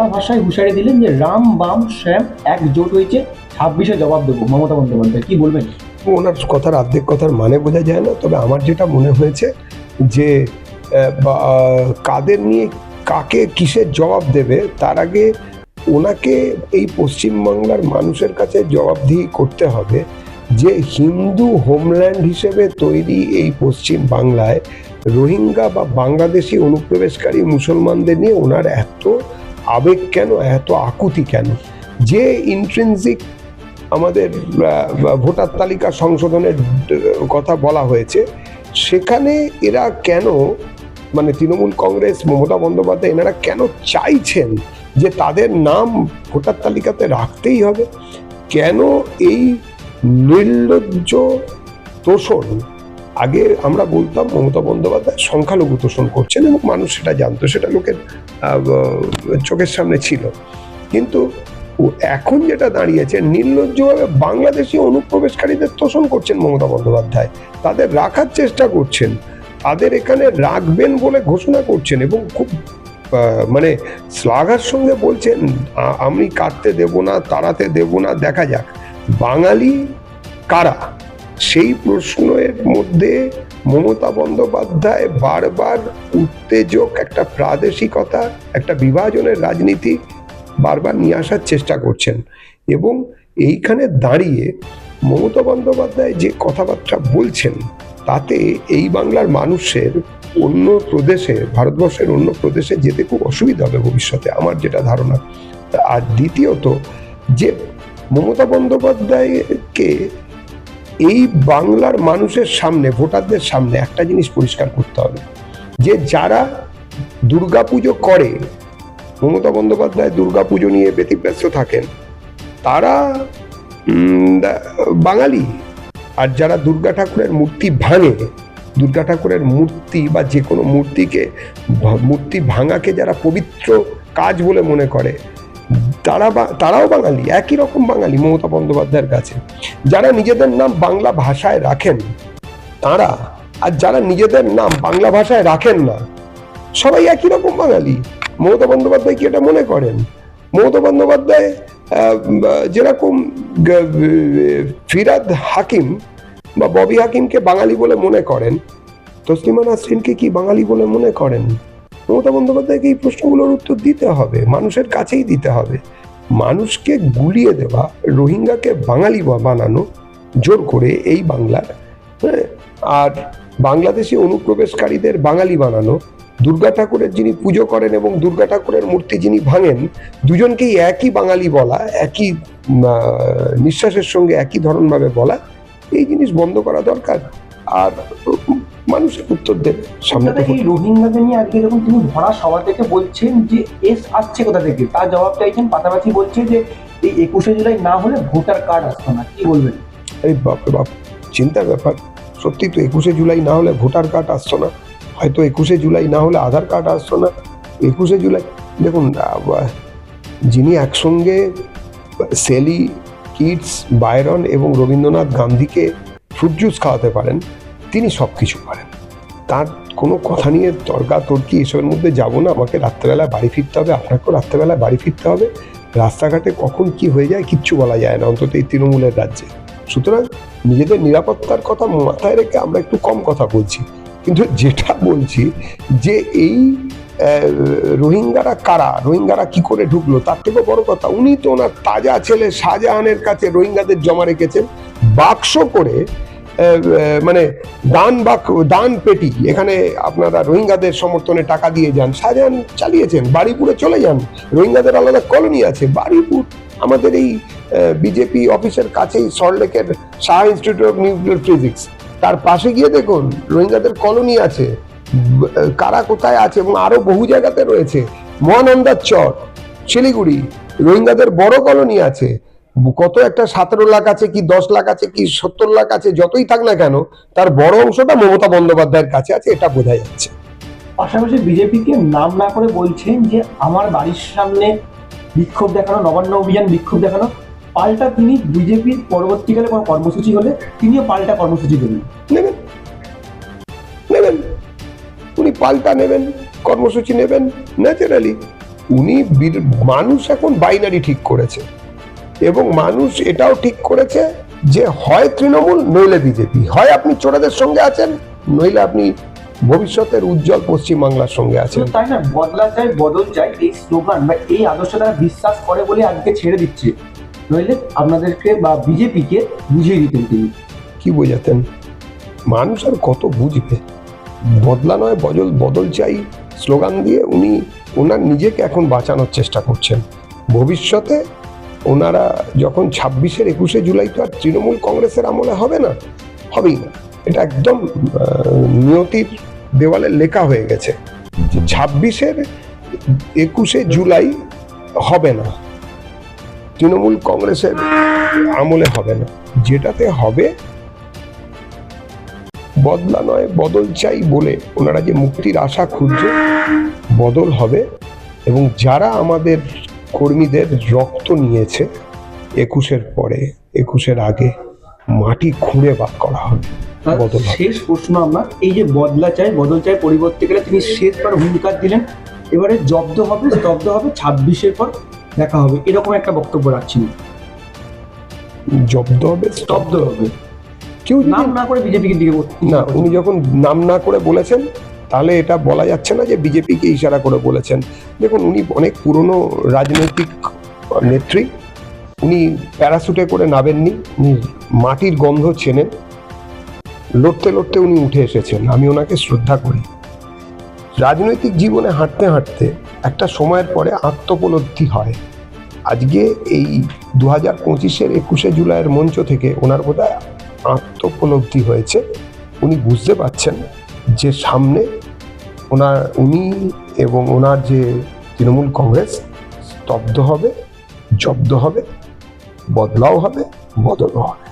কড়া ভাষায় হুঁশিয়ারি দিলেন যে রাম বাম শ্যাম একজোট হয়েছে। ছাব্বিশে জবাব দেবো। মমতা বন্দ্যোপাধ্যায়, কি বলবেন? ওনার কথার অর্ধেক কথার মানে বোঝা যায় না। তবে আমার যেটা মনে হয়েছে যে কাদের নিয়ে কাকে কিসের জবাব দেবে, তার আগে ওনাকে এই পশ্চিমবাংলার মানুষের কাছে জবাবদিহি করতে হবে যে হিন্দু হোমল্যান্ড হিসেবে তৈরি এই পশ্চিম বাংলায় রোহিঙ্গা বা বাংলাদেশি অনুপ্রবেশকারী মুসলমানদের নিয়ে ওনার এত আবেগ কেন? এত আকুতি কেন? যে ইন্ট্রেন্সিক আমাদের ভোটার তালিকা সংশোধনের কথা বলা হয়েছে, সেখানে এরা কেন মানে তৃণমূল কংগ্রেস, মমতা বন্দ্যোপাধ্যায়, এনারা কেন চাইছেন যে তাদের নাম ভোটার তালিকাতে রাখতেই হবে? কেন এই নির্লজ্জ তোষণ আগে আমরা বলতাম মমতা বন্দ্যোপাধ্যায় সংখ্যালঘু তোষণ করছেন এবং মানুষ সেটা জানতো, সেটা লোকের চোখের সামনে ছিল। কিন্তু এখন যেটা দাঁড়িয়েছে, নির্লজ্জভাবে বাংলাদেশি অনুপ্রবেশকারীদের তোষণ করছেন মমতা বন্দ্যোপাধ্যায়। তাদের রাখার চেষ্টা করছেন, তাদের এখানে রাখবেন বলে ঘোষণা করছেন এবং খুব মানে শ্লাঘার সঙ্গে বলছেন আমি কাটতে দেব না, তাড়াতে দেব না, দেখা যাক। বাঙালি কারা? সেই প্রশ্নের মধ্যে মমতা বন্দ্যোপাধ্যায় বারবার উত্তেজক, একটা প্রাদেশিকতা, একটা বিভাজনের রাজনীতি বারবার নিয়ে আসার চেষ্টা করছেন। এবং এইখানে দাঁড়িয়ে মমতা বন্দ্যোপাধ্যায় যে কথাবার্তা বলছেন, তাতে এই বাংলার মানুষের অন্য প্রদেশে, ভারতবর্ষের অন্য প্রদেশে যেতে খুব অসুবিধা হবে ভবিষ্যতে, আমার যেটা ধারণা। আর দ্বিতীয়ত, যে মমতা বন্দ্যোপাধ্যায়কে এই বাংলার মানুষের সামনে, ভোটারদের সামনে একটা জিনিস পরিষ্কার করতে হবে, যে যারা দুর্গাপুজো করে, মমতা বন্দ্যোপাধ্যায় দুর্গাপুজো নিয়ে ব্যতিব্যস্ত থাকেন, তারা বাঙালি। আর যারা দুর্গা ঠাকুরের মূর্তি ভাঙে, দুর্গা ঠাকুরের মূর্তি বা যে কোনো মূর্তিকে, মূর্তি ভাঙাকে যারা পবিত্র কাজ বলে মনে করে তারা তারাও বাঙালি, একই রকম বাঙালি মমতা বন্দ্যোপাধ্যায়ের কাছে। যারা নিজেদের নাম বাংলা ভাষায় রাখেন, তারা, আর যারা নিজেদের নাম বাংলা ভাষায় রাখেন না, সবাই একই রকম বাঙালি। মমতা বন্দ্যোপাধ্যায় কি এটা মনে করেন? মমতা বন্দ্যোপাধ্যায় যেরকম ফিরাদ হাকিম বা ববি হাকিমকে বাঙালি বলে মনে করেন, তসলিমা নাসরিনকে কি বাঙালি বলে মনে করেন? মমতা বন্দ্যোপাধ্যায়কে এই প্রশ্নগুলোর উত্তর দিতে হবে, মানুষের কাছেই দিতে হবে। মানুষকে গুলিয়ে দেওয়া, রোহিঙ্গাকে বাঙালি বানানো, জোর করে এই বাংলার হ্যাঁ? আর বাংলাদেশি অনুপ্রবেশকারীদের বাঙালি বানানো, দুর্গা ঠাকুরের যিনি পুজো করেন এবং দুর্গা ঠাকুরের মূর্তি যিনি ভাঙেন, দুজনকেই একই বাঙালি বলা, একই নিঃশ্বাসের সঙ্গে একই ধরনভাবে বলা, এই জিনিস বন্ধ করা দরকার। আর মানুষের উত্তর দেবে সামনে তো রোহিঙ্গাদের নিয়ে আজকে যখন তিনি ভরা সভা থেকে বলছেন যে এস আসছে কোথা থেকে? তার জবাব চাইছেন পাশাপাশি বলছে যে এই একুশে জুলাই না হলে ভোটার কার্ড আসতো না। কি বলবেন? এই বাপ বাপ চিন্তার ব্যাপার। সত্যি তো একুশে জুলাই না হলে ভোটার কার্ড আসতো না। হয়তো একুশে জুলাই না হলে আধার কার্ড আসতো না। একুশে জুলাই দেখুন যিনি একসঙ্গে সেলি কিডস বায়রন এবং রবীন্দ্রনাথ গান্ধীকে ফ্রুট জুস খাওয়াতে পারেন তিনি সব কিছু পারেন। তার কোনো কথা নিয়ে তর্কাতর্কি এসবের মধ্যে যাব না। আমাকে রাত্রেবেলায় বাড়ি ফিরতে হবে। আপনাকেও রাত্রেবেলায় বাড়ি ফিরতে হবে। রাস্তাঘাটে কখন কি হয়ে যায় কিচ্ছু বলা যায় না, অন্তত এই তৃণমূলের রাজ্যে। সুতরাং নিজেদের নিরাপত্তার কথা মাথায় রেখে আমরা একটু কম কথা বলছি। কিন্তু যেটা বলছি যে এই রোহিঙ্গারা কারা, রোহিঙ্গারা কি করে ঢুকলো, তার থেকেও বড় কথা, উনি তো ওনার তাজা ছেলে শাহজাহানের কাছে রোহিঙ্গাদের জমা রেখেছেন। বাক্স করে মানে দান বাক দান পেটি, এখানে আপনারা রোহিঙ্গাদের সমর্থনে টাকা দিয়ে যান শাহজাহান চালিয়েছেন, বাড়িপুরে চলে যান। রোহিঙ্গাদের আলাদা কলোনি আছে, বাড়িপুর, আমাদের এই বিজেপি অফিসের কাছেই সল্টলেকের Saha institute of nuclear physics তার পাশে গিয়ে দেখুন, রোহিঙ্গাদের কলোনি আছে কারা কোথায় আছে এবং আরও বহু জায়গাতে রয়েছে। মহানন্দার চর, শিলিগুড়ি, রোহিঙ্গাদের বড় কলোনি আছে। কত একটা সতেরো লাখ আছে কি দশ লাখ আছে কি সত্তর লাখ আছে যতই থাক না কেন তার বড় অংশটা মমতা বন্দ্যোপাধ্যায়ের কাছে আছে এটা বোঝা যাচ্ছে। পাশাপাশি বিজেপিকে নাম না করে বলছেন যে আমার বাড়ির সামনে বিক্ষোভ দেখানো নবান্ন অভিযান বিক্ষোভ দেখানো পাল্টা তিনি বিজেপির পরবর্তীকালে কোনো কর্মসূচি হলে তিনিও পাল্টা কর্মসূচি দেবেন। নেবেন। নেবেন। উনি পাল্টা নেবেন কর্মসূচি নেবেন। ন্যাচারালি উনি মানুষ এখন বাইনারি ঠিক করেছে। এবং মানুষ এটাও ঠিক করেছে যে হয় তৃণমূল নইলে বিজেপি। হয় আপনি চোরাদের সঙ্গে আছেন নইলে আপনি ভবিষ্যতের উজ্জ্বল পশ্চিমবাংলার সঙ্গে আছেন। তাই না বদলা চাই বদল চাই এই স্লোগান বা এই আদর্শ তারা বিশ্বাস করে বলে আজকে ছেড়ে দিচ্ছে। নইলে আপনাদেরকে বা বিজেপিকে বুঝিয়ে দিতেন তিনি। কি বোঝাতেন? মানুষ আর কত বুঝবে? বদলা নয় বদল বদল চাই স্লোগান দিয়ে উনি ওনার নিজেকে এখন বাঁচানোর চেষ্টা করছেন। ভবিষ্যতে ওনারা যখন ছাব্বিশের একুশে জুলাই তো আর তৃণমূল কংগ্রেসের আমলে হবে না, হবেই না। এটা একদম নিয়তির দেওয়ালে লেখা হয়ে গেছে। ছাব্বিশের একুশে জুলাই হবে না। তৃণমূল কংগ্রেসের আমলে হবে না। যেটাতে হবে, বদলা নয়, বদল চাই বলে ওনারা যে মুক্তির আশা খুঁজছে, বদল হবে। এবং যারা আমাদের কর্মীদের রক্ত নিয়েছে। একুশের পরে একুশের আগে মাটি খুঁড়ে বাদ করা হবে শেষ প্রশ্ন আমরা এই যে বদলা চাই বদল চাই পরিবর্তে গেলে তিনি শেষবার হুঙ্কার দিলেন। এবারে জব্দ হবে স্তব্ধ হবে ছাব্বিশের পর দেখা হবে। এরকম একটা বক্তব্য রাখছেন। জব্দ হবে স্তব্ধ হবে। কেউ নাম না করে বিজেপিকে দিকে না উনি যখন নাম না করে বলেছেন তাহলে এটা বলা যাচ্ছে না যে বিজেপিকে ইশারা করে বলেছেন। দেখুন, উনি অনেক পুরনো রাজনৈতিক নেত্রী। উনি প্যারাশুটে করে নাবেননি উনি মাটির গন্ধ চেনেন। লড়তে লড়তে উনি উঠে এসেছেন, আমি ওনাকে শ্রদ্ধা করি। রাজনৈতিক জীবনে হাঁটতে হাঁটতে একটা সময়ের পরে আত্মোপলব্ধি হয়। আজকে এই দু হাজার পঁচিশের একুশে জুলাইয়ের মঞ্চ থেকে ওনার বোধহয় আত্মোপলব্ধি হয়েছে। উনি বুঝতে পারছেন যে সামনে ওনার, উনি এবং ওনার যে তৃণমূল কংগ্রেস স্তব্ধ হবে, জব্দ হবে, বদলাও হবে, বদলও হবে।